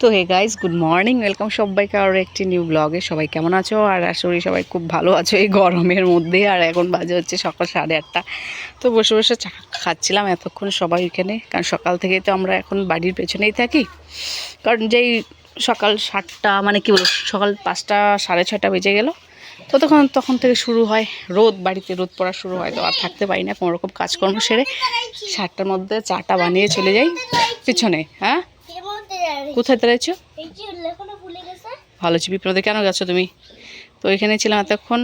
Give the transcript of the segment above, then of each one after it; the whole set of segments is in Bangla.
তো hey guys good morning welcome সবাইকে আরও একটি নিউ ব্লগে সবাই কেমন আছো? আর করি সবাই খুব ভালো আছো এই গরমের মধ্যে। আর এখন বাজে হচ্ছে সকাল সাড়ে আটটা। তো বসে বসে চা খাচ্ছিলাম এতক্ষণ সবাই এখানে। কারণ সকাল থেকে তো আমরা এখন বাড়ির পেছনেই থাকি। কারণ যেই সকাল সাতটা মানে কি বলব, সকাল পাঁচটা, সাড়ে ছটা বেজে গেল। তো তখন থেকে শুরু হয় রোদ, বাড়িতে রোদ পড়া শুরু হয়। তো আর থাকতে পারি না কোনো রকম কাজকর্ম সেরে। সাতটার মধ্যে চাটা বানিয়ে চলে যাই পিছনে হ্যাঁ? কোথায় দাঁড়াইছো? ভালো আছি বিপ্লবে কেন গেছো তুমি? তো এখানে ছিলাম এতক্ষণ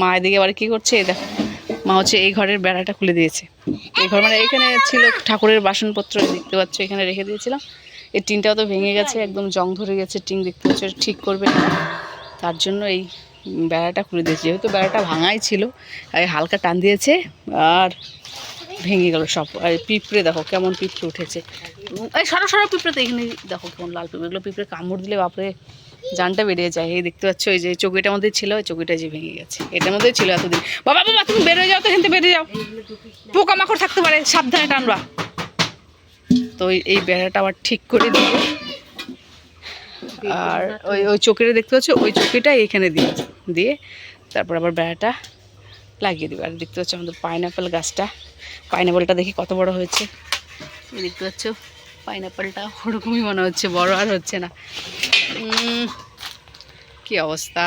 মা এদিকে আবার কী করছে? দেখো মা হচ্ছে এই ঘরের বেড়াটা খুলে দিয়েছে। এই ঘর মানে এখানে ছিল ঠাকুরের বাসনপত্র দেখতে পাচ্ছ এখানে রেখে দিয়েছিলাম। এই টিনটাও তো ভেঙে গেছে একদম জং ধরে গেছে টিন দেখতে পাচ্ছ ঠিক করবে না। তার জন্য এই বেড়াটা খুলে দিয়েছে। যেহেতু বেড়াটা ভাঙাই ছিল হালকা টান দিয়েছে আর ভেঙে গেল সব। আর পিঁপড়ে দেখো কেমন পিঁপড়ে উঠেছে। এই সরো সরো পিঁপড়ে তো এখানে দেখো কেমন লাল পিঁপড়ে। এগুলো পিঁপড়ে কামড় দিলে বাপরে, জানটা বেরিয়ে যায়। এই দেখতে পাচ্ছ ওই যে চৌকিটার মধ্যে ছিল ওই চৌকিটা যে ভেঙে গেছে। এটার মধ্যেই ছিল এতদিন। বাবা বাবা, তুমি বেরোয় যাও তো, এখান থেকে বেরিয়ে যাও। পোকামাকড় থাকতে পারে, সাবধানে টানবা। তো এই বেড়াটা আবার ঠিক করে দিয়ে আর ওই ওই চৌকিটা দেখতে পাচ্ছ, ওই চৌকিটা এখানে দিয়ে দিয়ে তারপর আবার বেড়াটা লাগিয়ে দেবে। আর দেখতে পাচ্ছ আমাদের পাইনাপেল গাছটা। পাইনাপেলটা দেখি কত বড় হয়েছে। এই দেখতে পাচ্ছ, পাইনাপেলটা ওরকমই মনে হচ্ছে, বড় আর হচ্ছে না। কি অবস্থা।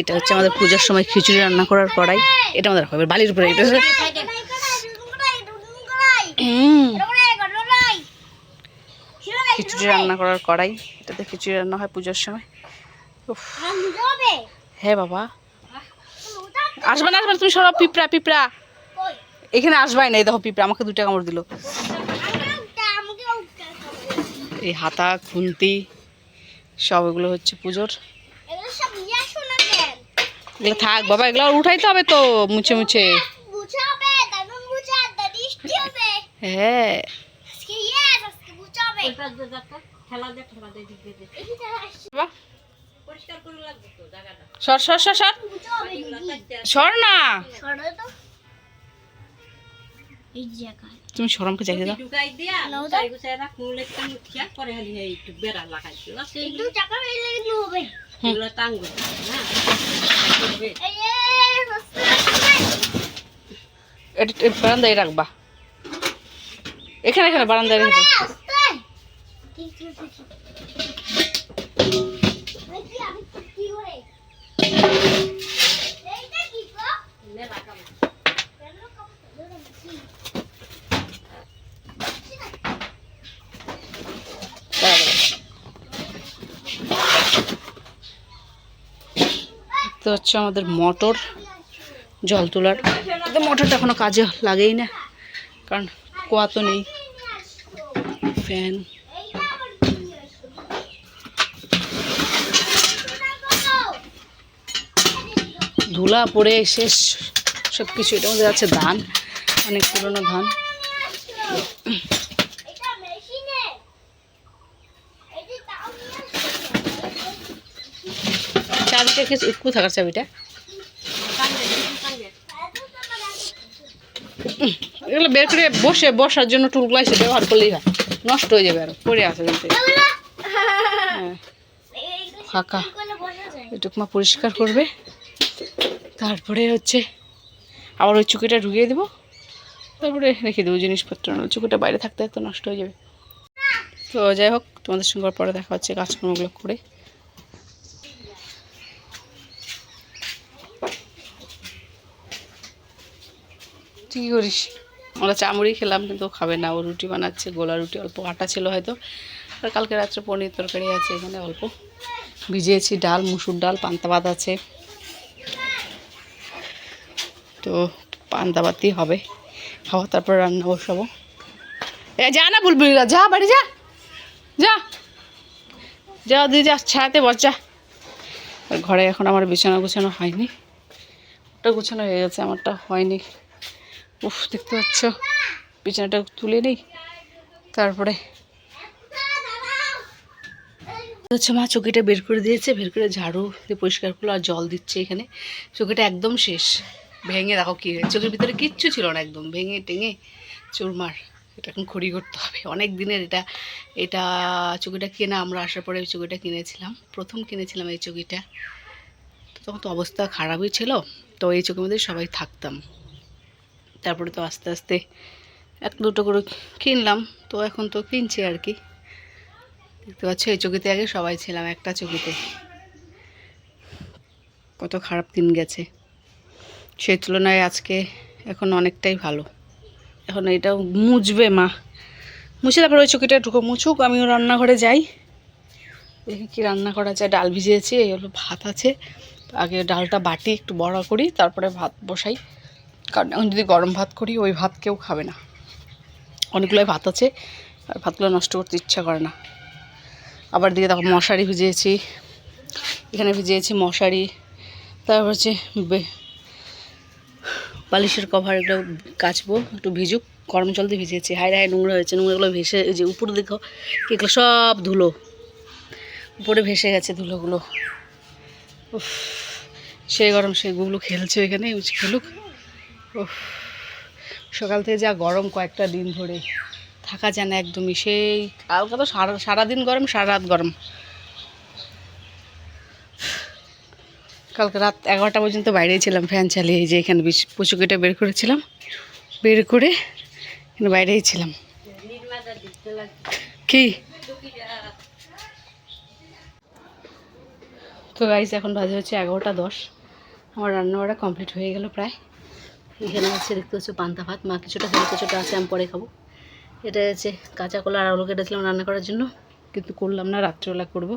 এটা হচ্ছে আমাদের পূজার সময় খিচুড়ি রান্না করার কড়াই। এটা আমাদের হবে, বালির উপরে এটা। খিচুড়ি রান্না করার কড়াই, এটাতে খিচুড়ি রান্না হয় পুজোর সময়। হ্যাঁ বাবা। আসবে না আসবে তুমি সরব পিঁপড়া পিঁপড়া। এখানে আসবাই না এই দেখো পিঁপড়া আমাকে দুটা কামড় দিল। এই হাতা খুন্তি সব এগুলো হচ্ছে পুজোর। এগুলো থাক বাবা এগুলো আর উঠাইতে হবে তো মুছে মুছে। হ্যাঁ। বাবা। সর সর সর সর। সর না। তুমি সরমকে জায়গা দাও। বারান্দায় রাখবা। এখানে এখানে বারান্দায় রেখে তো হচ্ছে আমাদের মোটর জল তোলার। তো মোটরটা এখনও কাজে লাগেই না কারণ কোয়া তো নেই। ফ্যান এইটা আবার কি নিয়ে আসলো? শোনা গো। ধুলা পড়ে, শেষ সব কিছু এটার মধ্যে আছে ধান, অনেক পুরনো ধান। চাবিটা এগুলো বের করে বসে, বসার জন্য টুলগুলো এসে ব্যবহার করলেই নষ্ট হয়ে যাবে আর, পড়ে হ্যাঁ। ফাঁকা। কি করে বসা যায়? এটুকু মা পরিষ্কার করবে। তারপরে হচ্ছে আবার ওই চুকিটা ঢুকিয়ে দেবো। তারপরে রেখে দেবো জিনিসপত্র। না চুকিটা বাইরে থাকতে থাকতে নষ্ট হয়ে যাবে। তো যাই হোক, তোমাদের সঙ্গে পরে দেখা হচ্ছে কাজকর্মগুলো করে। কী করিস। আমরা চামড়ি খেলাম, কিন্তু খাবে না। ও রুটি বানাচ্ছে, গোলা রুটি, অল্প আটা ছিল হয়তো। আর কালকে রাত্রে পনির তরকারি আছে, এখানে অল্প। ভিজিয়েছি ডাল, মুসুর ডাল, পান্তা ভাত আছে। তো পান্তা ভাতই হবে। খাওয়া তারপর রান্না বসাবো। এ, যা না বুলবুলিরা, যা বাড়ি যা। যা। যা দিদি যা, ছায়াতে বস, যা। ঘরে এখন আমার বিছানা গুছানো হয়নি। ওটা গুছানো হয়ে গেছে, আমারটা হয়নি। উফ, দেখতে পাচ্ছ, বিছানাটা তুলে নেই। তারপরে হচ্ছে মা চকিটা বের করে দিয়েছে, বের করে ঝাড়ু দিয়ে পরিষ্কার করল আর জল দিচ্ছে এখানে। চকিটা একদম শেষ। ভেঙে দেখো কি, চোখের ভিতরে কিচ্ছু ছিল না একদম, ভেঙে টেঙে চুরমার, এটা এখন খড়ি করতে হবে। অনেক দিনের এটা এটা চুকিটা কেনা, আমরা আসার পরে চুকিটা কিনেছিলাম, প্রথম কিনেছিলাম এই চুকিটা। তখন তো অবস্থা খারাপই ছিল, তো এই চোখের মধ্যে সবাই থাকতাম। তারপরে তো আস্তে আস্তে এক দুটো করে কিনলাম, তো এখন তো কিনছি আর কি। দেখতে পাচ্ছ, এই চকিতে আগে সবাই ছিলাম, একটা চকিতে। কত খারাপ দিন গেছে। সেই তুলনায় আজকে এখন অনেকটাই ভালো। এখন এটা মুছবে মা। মুছে তারপর ওই চকিটা ঢুকো, মুছুক, আমিও রান্নাঘরে যাই। দেখি কী রান্না করা যায়। ডাল ভিজিয়েছি, এই হলো ভাত আছে। আগে ডালটা বাটি একটু বড়া করি, তারপরে ভাত বসাই। কারণ এখন যদি গরম ভাত করি, ওই ভাত কেউ খাবে না। অনেকগুলোই ভাত আছে, আর ভাতগুলো নষ্ট করতে ইচ্ছা করে না। আবার দিকে তখন মশারি ভিজিয়েছি। এখানে ভিজিয়েছি মশারি। তারপর হচ্ছে বালিশের কভার এগুলো কাচবো, একটু ভিজুক, গরম জল দিয়ে ভিজিয়েছি হাই হাই নোংরা হয়েছে, নোংরাগুলো ভেসে এই যে উপরে দেখো, এগুলো সব ধুলো। উপরে ভেসে গেছে ধুলোগুলো। উফ, সেই গরম সেগুলো খেলছে এখানে খেলুক। উফ, সকাল থেকে যা গরম কয়েকটা দিন ধরে, থাকা যায় না একদমই। সেই কালকে তো সারা, সারাদিন গরম, সারা রাত গরম। কালকে রাত এগারোটা পর্যন্ত বাইরেই ছিলাম ফ্যান চালিয়ে যে এখানে পুচুকিটা বের করেছিলাম। বের করে এখানে বাইরেই ছিলাম। কি? তো গাইজ এখন বাজে হচ্ছে এগারোটা দশ। আমার রান্নাবাড়া কমপ্লিট হয়ে গেল প্রায়। এখানে আছে দেখতে হচ্ছে পান্তা ভাত। মা কিছুটা কিছুটা আছে, আমি পরে খাব। এটা হচ্ছে কাঁচা কলা আর আলু কেটেছিলাম রান্না করার জন্য। কিন্তু করলাম না, রাত্রেবেলা করব।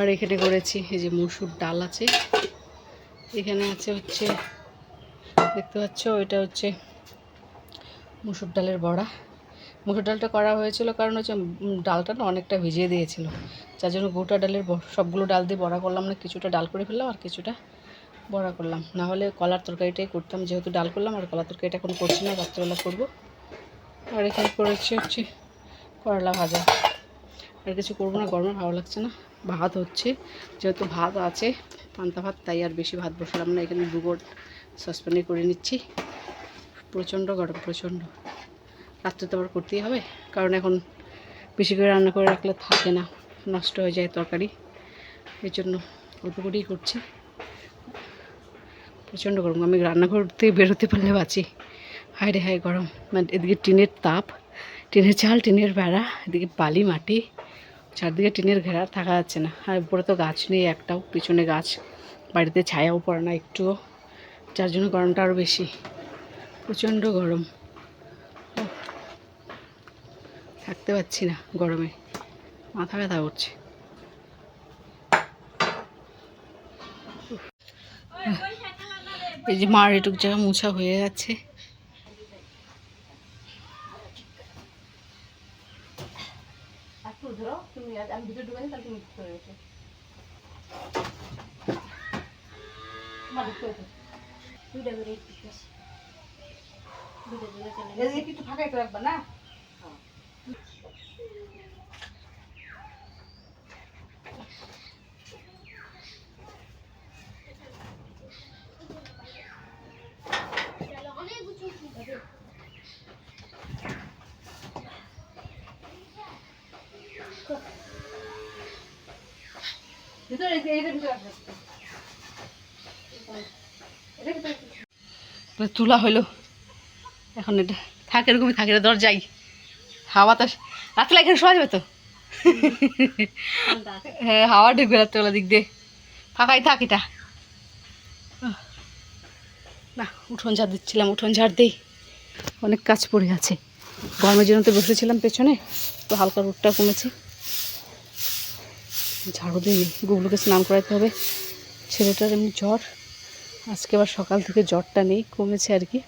আর এখানে করেছি এই যে মসুর ডাল আছে। এখানে আছে হচ্ছে, দেখতে পাচ্ছ? ওইটা হচ্ছে মুসুর ডালের বড়া। মুসুর ডালটা করা হয়েছিল কারণ হচ্ছে ডালটা না অনেকটা ভিজিয়ে দিয়েছিল। যার জন্য গোটা ডালের সবগুলো ডাল দিয়ে বড়া করলাম না, কিছুটা ডাল করে ফেললাম আর কিছুটা বড়া করলাম। না হলে কলার তরকারিটাই করতাম, যেহেতু ডাল করলাম আর কলার তরকারিটা এখন করছি না, রাত্রেবেলা করব। আর এখানে করেছি হচ্ছে করলা ভাজা। আর কিছু করব না, গরমে ভালো লাগছে না। ভাত হচ্ছে। যেহেতু ভাত আছে, পান্তা ভাত, তাই আর বেশি ভাত বসালাম না। এখানে দুগোট সসপ্যানে করে নিচ্ছি। প্রচণ্ড গরম, প্রচণ্ড। রাত্রে তো আবার করতেই হবে, কারণ এখন বেশি করে রান্না করে রাখলে থাকে না, নষ্ট হয়ে যায় তরকারি। এই জন্য অল্প করেই করছি। প্রচণ্ড গরম, আমি রান্নাঘর থেকে বেরোতে পারলে বাঁচি। হায় রে হায় গরম। মানে এদিকে টিনের তাপ, টিনের চাল, টিনের বেড়া, এদিকে বালি মাটি। চারদিকে টিনের ঘেরা থাকা যাচ্ছে না। আর উপরে তো গাছ নেই একটাও, পিছনে গাছ। বাড়িতে ছায়াও পড়ে না একটুও। যার জন্য গরমটা আরও বেশি। প্রচণ্ড গরম। থাকতে পারছি না গরমে। মাথা ব্যথা করছে। এই যে মার এটুক জায়গা মোছা হয়ে যাচ্ছে। আমি ভিতরে ঢুকাই তাহলে তুমি করে গেছো দুইটা করে দুইটা এদিকে কিছু ফাঁকাই তো রাখবা না ভিতরে এই- এইটার ভিতরে রাখো। এটার ভিতরে তো তোলা হলো এখন এটা থাকে এরকমই থাকে দরজাই হাওয়া তো রাত্রে এখানে শোয়া যাবে তো? হ্যাঁ হাওয়া ঢুকবে রাত্রেবেলা দিক দিয়ে। ফাঁকাই থাক এটা। না, উঠোন ঝাড় দিচ্ছিলাম, উঠোন ঝাড় দেই। অনেক কাজ পড়ে আছে। গরমের জন্য তো বসেছিলাম পেছনে, তো হালকা রোদটা কমেছে। ঝাড়ু দিই গুগলুকে স্নান করাতে হবে। ছেলেটার এমনি জ্বর। আজকে আবার সকাল থেকে জ্বরটা নেই, কমেছে আর কি।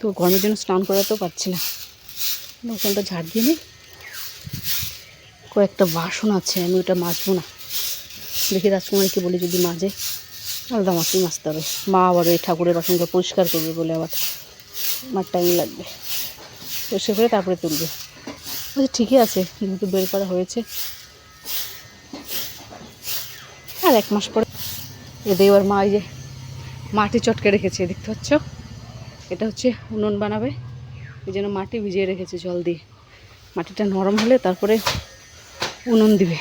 তো গরমের জন্য স্নান করাতেও পারছি না। ওখানটা ঝাড় দিয়ে নিই। কয়েকটা বাসন আছে, আমি ওটা মাজবো না। দেখি রাজকুমারীকে বলি যদি মাজে আলাদা মাছই মাজতে হবে। মা আবার ওই ঠাকুরের বাসনটা পরিষ্কার করবে বলে আবার আমার টাইম লাগবে। পরিষ্কার করে তারপরে তুলবে। আচ্ছা ঠিকই আছে, যেহেতু বের করা হয়েছে। আর এক মাস পরে এদের এবার মা যে মাটি চটকে রেখেছে, দেখতে পাচ্ছ? এটা হচ্ছে উনুন বানাবে। ওই জন্য মাটি ভিজিয়ে রেখেছে জল দিয়ে। মাটিটা নরম হলে তারপরে উনুন দিবে।